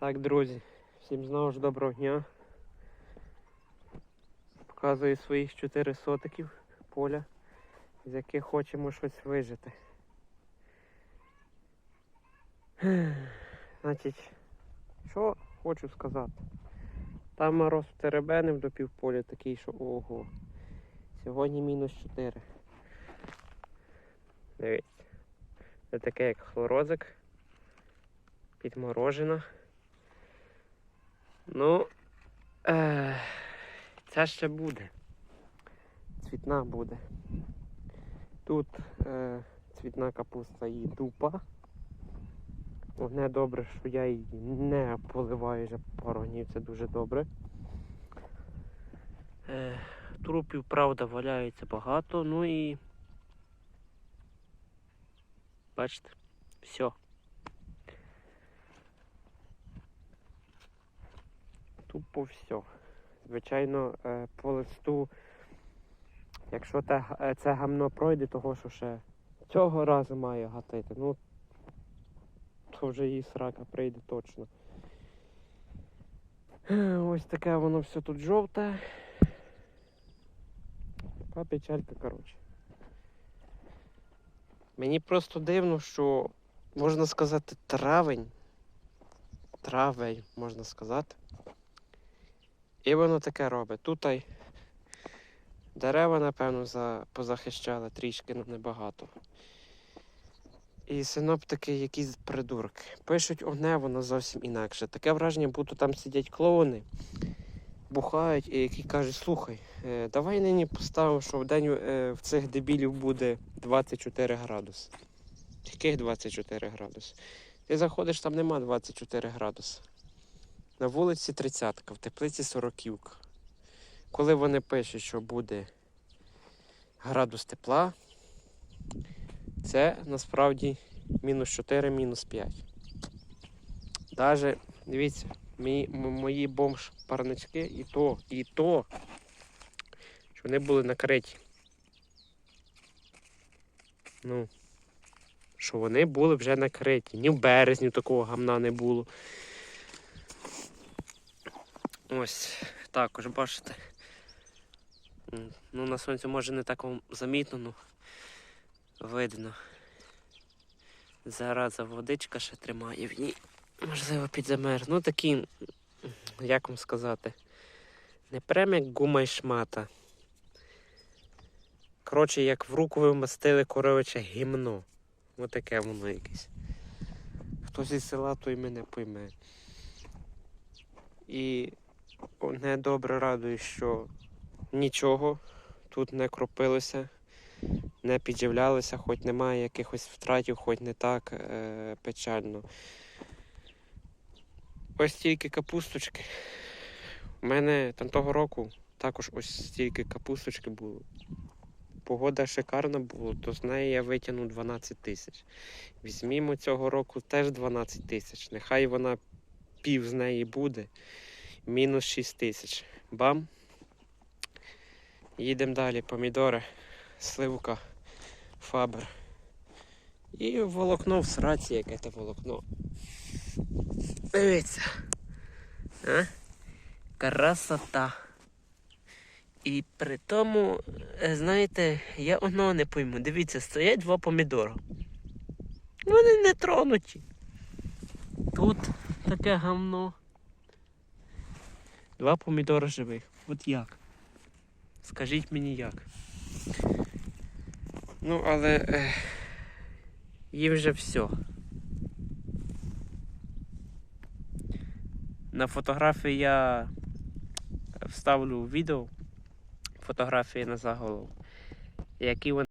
Так, друзі, всім знову ж доброго дня. Показую своїх 4 сотиків поля, з яких хочемо щось вижити. Значить, що хочу сказати. Там мороз теребенив до півполя такий, що ого. Сьогодні мінус 4. Дивіться. Це таке як хлорозик. Підморожена. Ну, е, це ще буде. Цвітна буде. Тут е, цвітна капуста і дупа. Одне добре, що я її не поливаю вже пару днів, це дуже добре. Е, трупів, правда, валяється багато, ну і. Бачите, все. Тупо все. Звичайно, е, по листу, якщо те, е, це гамно пройде, того що ще цього разу має гатити, ну то вже її срака прийде точно. Ось таке воно все тут жовте. Така печалька, коротше. Мені просто дивно, що можна сказати травень. Травень, можна сказати. І воно таке робить. Тут ай дерева, напевно, за... позахищали трішки, але небагато. І синоптики якісь придурки. Пишуть одне, воно зовсім інакше. Таке враження, будто там сидять клоуни, бухають і які кажуть, слухай, е, давай нині поставимо, що в день е, в цих дебілів буде 24 градуси. Яких 24 градуси? Ти заходиш, там нема 24 градуси. На вулиці 30, в теплиці 40. Коли вони пишуть, що буде градус тепла, це насправді мінус 4, мінус 5. Даже, дивіться, мої, мої бомж-парнички і то, і то, що вони були накриті. Ну, що вони були вже накриті. Ні в березні такого гамна не було. Ось також бачите. Ну, на сонці може не так замітно, ну видно. Зараза водичка ще тримає в ній. Можливо, підзамер. Ну такі, як вам сказати, не прям як гума й шмата. Коротше, як в руку ви вмастили коровиче гімно. Отаке воно якесь. Хтось із села, той мене пойме. І добре радує, що нічого тут не кропилося, не підживлялося, хоч немає якихось втратів, хоч не так е- печально. Ось стільки капусточки. У мене там того року також ось стільки капусточки було. Погода шикарна була, то з неї я витягнув 12 тисяч. Візьмімо цього року теж 12 тисяч. Нехай вона пів з неї буде. Мінус 6 тисяч. Бам. Їдемо далі. Помідори, сливка, фабер. І волокно в сраці, яке те волокно. Дивіться. А? Красота. І при тому, е, знаєте, я одного не пойму. Дивіться, стоять два помідори. Вони не тронуті. Тут таке гамно. Два помідори живих. От як? Скажіть мені як. Ну, але е, їм вже все. На фотографії я вставлю відео, фотографії на заголовок, які вони.